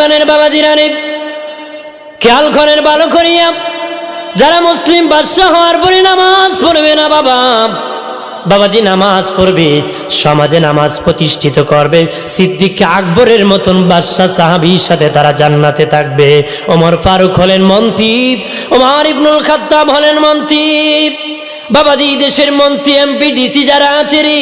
বানের বাবা দিরানি খেয়াল করেন ভালো করিয়া, যারা মুসলিম বাদশাহ হওয়ার পরে নামাজ পড়বে না বাবা? বাবাজি নামাজ পড়বে, সমাজে নামাজ প্রতিষ্ঠিত করবে সিদ্দিক আকবরের মতন বাদশাহ সাহাবির সাথে তারা জান্নাতে থাকবে। ওমর ফারুক হলেন মন্ত্রী, ওমর ইবনুল খাত্তাব হলেন মন্ত্রী। বাবাজি দেশের মন্ত্রী এমপি ডিসি যারা আছে রে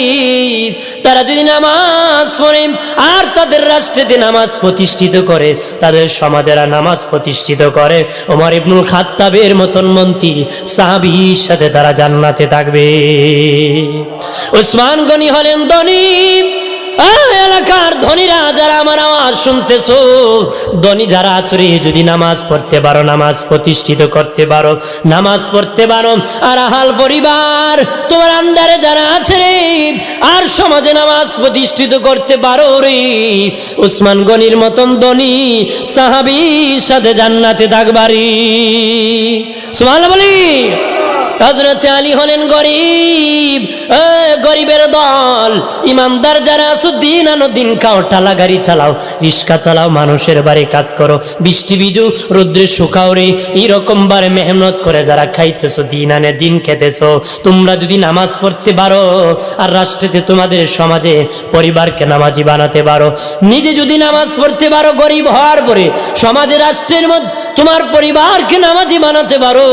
তারা যদি নামাজ পড়ে আর তাদের রাষ্ট্রেতে নামাজ প্রতিষ্ঠিত করে তাদের সমাজেরা নামাজ প্রতিষ্ঠিত করে। ওমর ইবনুল খাত্তাবের মতন মন্ত্রী সাহাবির সাথে তারা জান্নাতে থাকবে। ওসমান গনি হলেন আহ, এলাকার ধনীরা যারা আমার আওয়াজ শুনতেছো, ধনী যারা আচরে যদি নামাজ পড়তে পারো, নামাজ প্রতিষ্ঠিত করতে পারো, নামাজ পড়তে পারো। আর আহাল পরিবার, তোমার আন্ডারে যারা আছে রে, আর সমাজে নামাজ প্রতিষ্ঠিত করতে পারো রে। উসমান গনির মতন ধনী সাহাবির সাথে জান্নাতে থাকবারি সুমান বলি। হজরত আলী হলেন গরিব গরিবের দল, ইমানদার যারা আছো, দিন আনো দিন খাও টালা গাড়ি চালাও, রিক্সা চালাও, মানুষের কাজ করো, বৃষ্টি বিজু রুদ্রে শুকাও রে বারে মেহনত করে যারা খাইতেছো, দিন আনে দিন তোমরা যদি নামাজ পড়তে পারো, আর রাষ্ট্রেতে তোমাদের সমাজে পরিবারকে নামাজি বানাতে পারো। নিজে যদি নামাজ পড়তে পারো, গরিব হওয়ার পরে সমাজে, রাষ্ট্রের মধ্যে তোমার পরিবারকে নামাজি বানাতে পারো।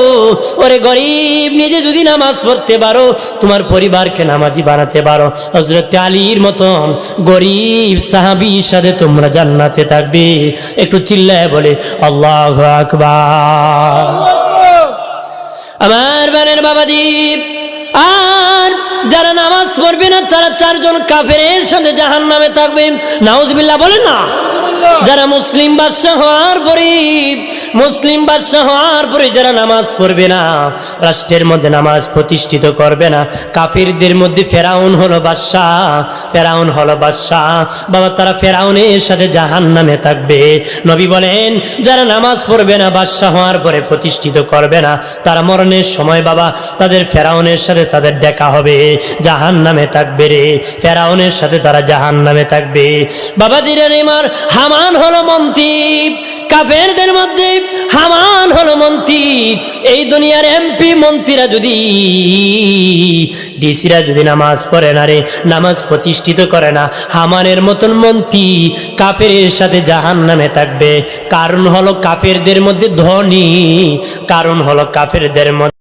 ওরে গরিব, নিজে যদি নামাজ পড়তে পারো, তোমার পরিবারকে নামাজি বানাতে পারো। হজরত আলীর মতন গরিব সাহাবির সাথে তোমরা জান্নাতে থাকবে। একটু চিল্লায় বলে, আল্লাহ আকবার। আমার বানের বাবাদীপ আর যারা নামাজ পড়বে না, তারা চারজন কাফেরের সাথে জাহান নামে থাকবে। নাউজবিল্লাহ বলে না? যারা মুসলিম বাদশাহ হওয়ার পরে মুসলিম বাদশাহ হওয়ার পরে যারা নামাজ পড়বে না, রাষ্ট্রের মধ্যে নামাজ প্রতিষ্ঠিত করবে না। কাফিরদের মধ্যে ফেরাউন হলো বাদশাহ, ফেরাউন হলো বাদশাহ। বাবা, তারা ফেরাউনের সাথে জাহান নামে থাকবে। নবী বলেন, যারা নামাজ পড়বে না, বাদশাহ হওয়ার পরে প্রতিষ্ঠিত করবে না। তারা মরণের সময় বাবা, তাদের ফেরাউনের সাথে তাদের দেখা হবে। জাহান নামে থাকবে রে, ফেরাউনের সাথে তারা জাহান নামে থাকবে। বাবা দিরেন এমার হামান হলো মন্ত্রী কাফেরদের মধ্যে হামান হলো মন্ত্রী। এই দুনিয়ার এমপি মন্ত্রীরা যদি ডিসিরা যদি নামাজ পড়ে না রে, নামাজ প্রতিষ্ঠিত করে না, হামানের মতন মন্ত্রী কাফের সাথে জাহান নামে থাকবে। কারণ হলো কাফেরদের মধ্যে ধনী, কারণ হলো কাফেরদের মধ্যে